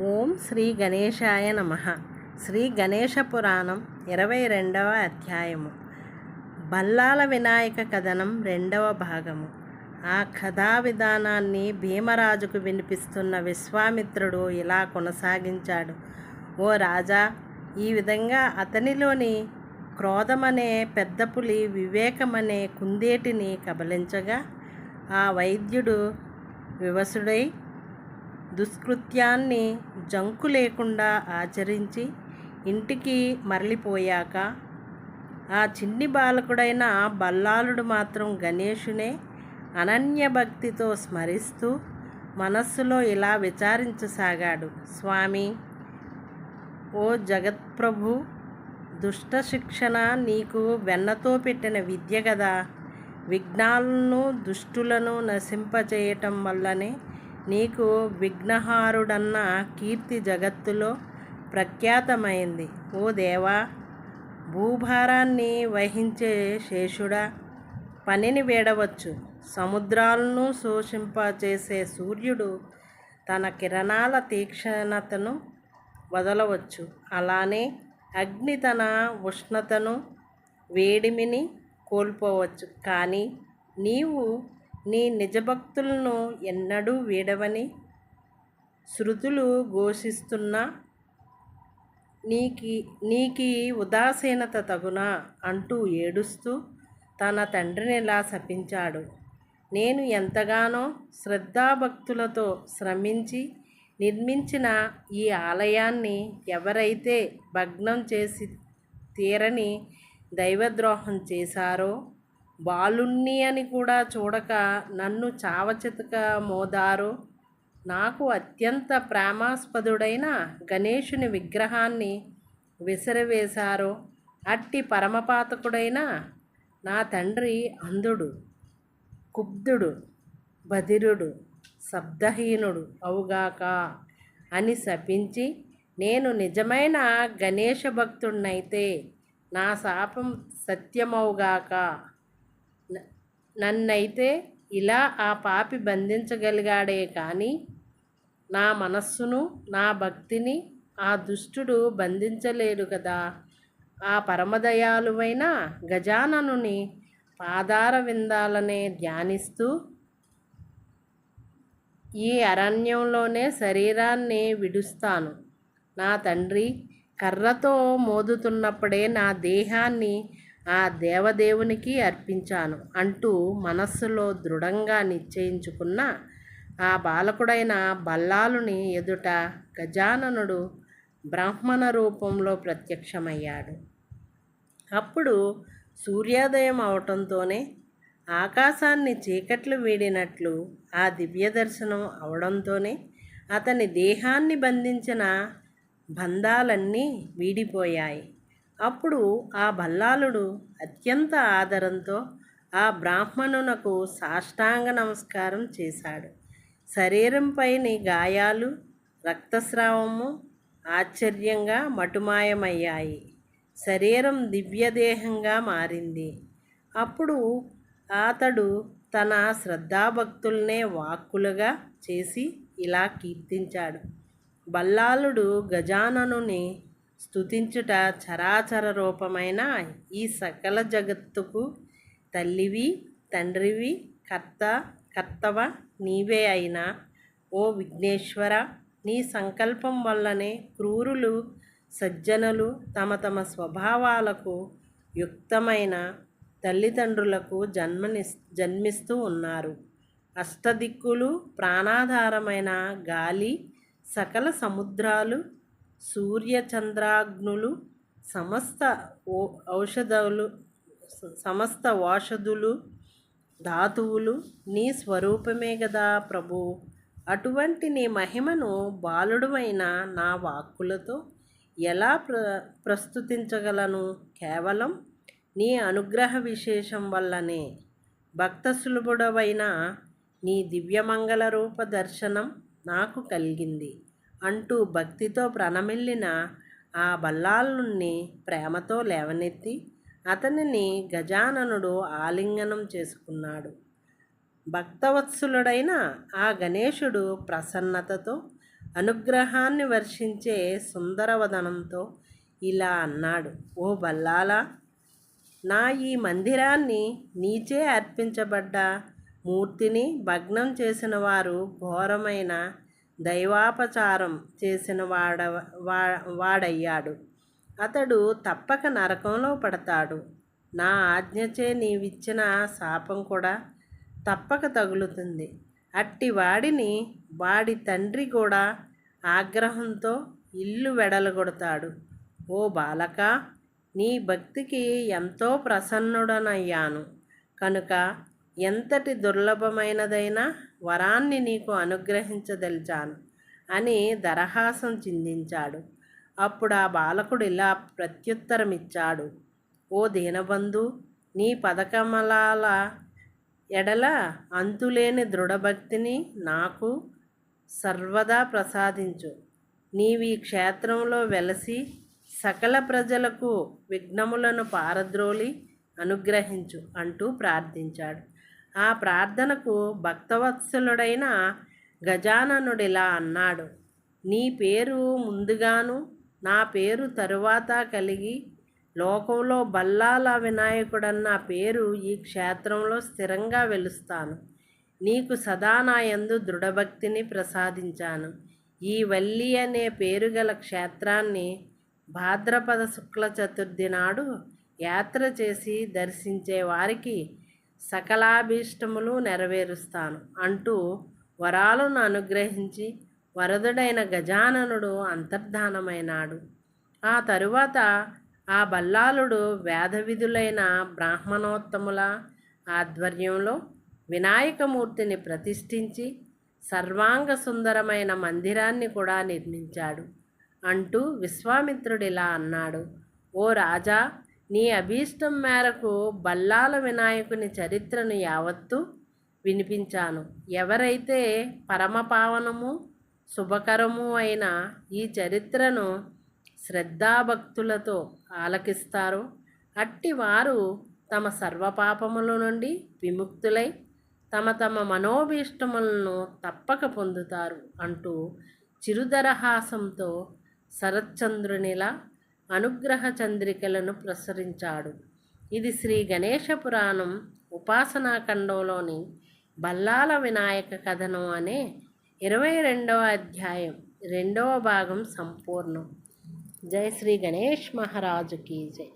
ఓం శ్రీ గణేశాయ నమ. శ్రీ గణేశ పురాణం ఇరవై రెండవ అధ్యాయము. బల్లాల వినాయక కథనం రెండవ భాగము. ఆ కథా విధానాన్ని భీమరాజుకు వినిపిస్తున్న విశ్వామిత్రుడు ఇలా కొనసాగించాడు. ఓ రాజా ఈ విధంగా అతనిలోని క్రోధమనే పెద్ద పులి వివేకమనే కుందేటిని కబలించగా ఆ వైద్యుడు వివసుడై దుష్కృత్యాన్ని జంకు లేకుండా ఆచరించి ఇంటికి మరలిపోయాక ఆ చిన్ని బాలకుడైన బల్లాలుడు మాత్రం గణేషునే అనన్య భక్తితో స్మరిస్తూ మనస్సులో ఇలా విచారించసాగాడు. స్వామి ఓ జగత్ప్రభు దుష్ట శిక్షణ నీకు వెన్నతో పెట్టిన విద్య కదా విఘ్నాలను దుష్టులను నశింపచేయటం వల్లనే నీకు విఘ్నహారుడన్న కీర్తి జగత్తులో ప్రఖ్యాతమైంది. ఓ దేవా భూభారాన్ని వహించే శేషుడా పనిని వేడవచ్చు. సముద్రాలను శోషింపచేసే సూర్యుడు తన కిరణాల తీక్షణతను వదలవచ్చు. అలానే అగ్ని తన ఉష్ణతను వేడిమిని కోల్పోవచ్చు. కానీ నీవు నీ నిజభక్తులను ఎన్నడూ వీడవని శృతులు ఘోషిస్తున్నా నీకి నీకి ఉదాసీనత తగునా అంటూ ఏడుస్తూ తన తండ్రిని ఇలా శపించాడు. నేను ఎంతగానో శ్రద్ధాభక్తులతో శ్రమించి నిర్మించిన ఈ ఆలయాన్ని ఎవరైతే భగ్నం చేసి తీరని దైవద్రోహం చేశారో బాలుణ్ణి అని కూడా చూడక నన్ను చావచితక మోదారు. నాకు అత్యంత ప్రేమాస్పదుడైన గణేషుని విగ్రహాన్ని విసిరవేశారో. అట్టి పరమపాతకుడైన నా తండ్రి అంధుడు కుబ్ధుడు బధిరుడు శబ్దహీనుడు అవుగాక అని శపించి నేను నిజమైన గణేష భక్తుడినైతే నా శాపం సత్యమవుగాక. నన్నైతే ఇలా ఆ పాపి బంధించగలిగాడే కానీ నా మనస్సును నా భక్తిని ఆ దుష్టుడు బంధించలేడు కదా. ఆ పరమదయాలువైన గజాననుని పాదార విందాలనే ధ్యానిస్తూ ఈ అరణ్యంలోనే శరీరాన్ని విడుస్తాను. నా తండ్రి కర్రతో మోదుతున్నప్పుడే నా దేహాన్ని ఆ దేవదేవునికి అర్పించాను అంటూ మనస్సులో దృఢంగా నిశ్చయించుకున్న ఆ బాలకుడైన బల్లాలుని ఎదుట గజాననుడు బ్రాహ్మణ రూపంలో ప్రత్యక్షమయ్యాడు. అప్పుడు సూర్యోదయం అవటంతోనే ఆకాశాన్ని చీకట్లు వీడినట్లు ఆ దివ్య దర్శనం అవడంతోనే అతని దేహాన్ని బంధించిన బంధాలన్నీ వీడిపోయాయి. అప్పుడు ఆ బల్లాలుడు అత్యంత ఆదరంతో ఆ బ్రాహ్మణునకు సాష్టాంగ నమస్కారం చేశాడు. శరీరంపైని గాయాలు రక్తస్రావము ఆశ్చర్యంగా మటుమాయమయ్యాయి. శరీరం దివ్యదేహంగా మారింది. అప్పుడు అతడు తన శ్రద్ధాభక్తుల్నే వాక్కులుగా చేసి ఇలా కీర్తించాడు. బల్లాలుడు గజాననుని స్తుతించుట చరాచర రూపమైన ఈ సకల జగత్తుకు తల్లివి తండ్రివి కర్త కర్తవ నీవే అయినా ఓ విఘ్నేశ్వర నీ సంకల్పం వల్లనే క్రూరులు సజ్జనులు తమ తమ స్వభావాలకు యుక్తమైన తల్లిదండ్రులకు జన్మని జన్మిస్తూ ఉన్నారు. అష్టదిక్కులు ప్రాణాధారమైన గాలి సకల సముద్రాలు సూర్యచంద్రాగ్నులు సమస్త ఔషధులు సమస్త ఔషధులు ధాతువులు నీ స్వరూపమే కదా ప్రభు. అటువంటి నీ మహిమను బాలుడువైన నా వాక్కులతో ఎలా ప్ర ప్రస్తుతించగలను? కేవలం నీ అనుగ్రహ విశేషం వల్లనే. భక్త సులభుడవైన నీ దివ్యమంగళ రూప దర్శనం నాకు కలిగింది. అంటూ భక్తితో ప్రణమిల్లిన ఆ బల్లాలుని ప్రేమతో లేవనెత్తి అతనిని గజాననుడు ఆలింగనం చేసుకున్నాడు. భక్తవత్సలుడైన ఆ గణేశుడు ప్రసన్నతతో అనుగ్రహాన్ని వర్షించే సుందరవదనంతో ఇలా అన్నాడు ఓ బల్లాలా నా ఈ మందిరాన్ని నీచే అర్పించబడ్డ మూర్తిని భగ్నం చేసిన వారు ఘోరమైన దైవాపచారం చేసిన వాడ వా- వాడయ్యాడు. అతడు తప్పక నరకంలో పడతాడు. నా ఆజ్ఞచే నీవిచ్చిన శాపం కూడా తప్పక తగులుతుంది. అట్టి వాడిని వాడి తండ్రి కూడా ఆగ్రహంతో ఇల్లు వెడలగొడతాడు. ఓ బాలక నీ భక్తికి ఎంతో ప్రసన్నుడనయ్యాను. కనుక ఎంతటి దుర్లభమైనదైనా వరాన్ని నీకు అనుగ్రహించదలిచాను అని దరహాసం చిందించాడు. అప్పుడు ఆ బాలకుడు ఇలా ప్రత్యుత్తరమిచ్చాడు. ఓ దీనబంధు నీ పదకమలాల ఎడల అంతులేని దృఢభక్తిని నాకు సర్వదా ప్రసాదించు. నీవి క్షేత్రంలో వెలసి సకల ప్రజలకు విఘ్నములను పారద్రోలి అనుగ్రహించు అంటూ ప్రార్థించాడు. ఆ ప్రార్థనకు భక్తవత్సలుడైన గజాననుడిలా అన్నాడు నీ పేరు ముందుగాను నా పేరు తరువాత కలిగి లోకంలో బల్లాల వినాయకుడన్న పేరు ఈ క్షేత్రంలో స్థిరంగా వెలుస్తాను. నీకు సదా నా యందు దృఢభక్తిని ప్రసాదించాను. ఈ వల్లి అనే పేరు గల క్షేత్రాన్ని భాద్రపద శుక్ల చతుర్థి నాడు యాత్ర చేసి దర్శించే వారికి సకలాభీష్టములు నెరవేరుస్తాను అంటూ వరాలను అనుగ్రహించి వరదుడైన గజాననుడు అంతర్ధానమైనాడు. ఆ తరువాత ఆ బల్లాలుడు వేదవిధులైన బ్రాహ్మణోత్తముల ఆధ్వర్యంలో వినాయకమూర్తిని ప్రతిష్ఠించి సర్వాంగ సుందరమైన మందిరాన్ని కూడా నిర్మించాడు అంటూ విశ్వామిత్రుడిలా అన్నాడు. ఓ రాజా నీ అభీష్టం మేరకు బల్లాల వినాయకుని చరిత్రను యావత్తు వినిపించాను. ఎవరైతే పరమపావనము శుభకరము అయిన ఈ చరిత్రను శ్రద్ధాభక్తులతో ఆలకిస్తారో అట్టి వారు తమ సర్వపాపముల నుండి విముక్తులై తమ తమ మనోభీష్టములను తప్పక పొందుతారు అంటూ చిరుదరహాసంతో శరత్చంద్రునిలా అనుగ్రహ చంద్రికలను ప్రసరించాడు. ఇది శ్రీ గణేష పురాణం ఉపాసనాఖండంలోని బల్లాల వినాయక కథనం అనే ఇరవై రెండవ అధ్యాయం రెండవ భాగం సంపూర్ణం. జై శ్రీ గణేష్ మహారాజుకి జై.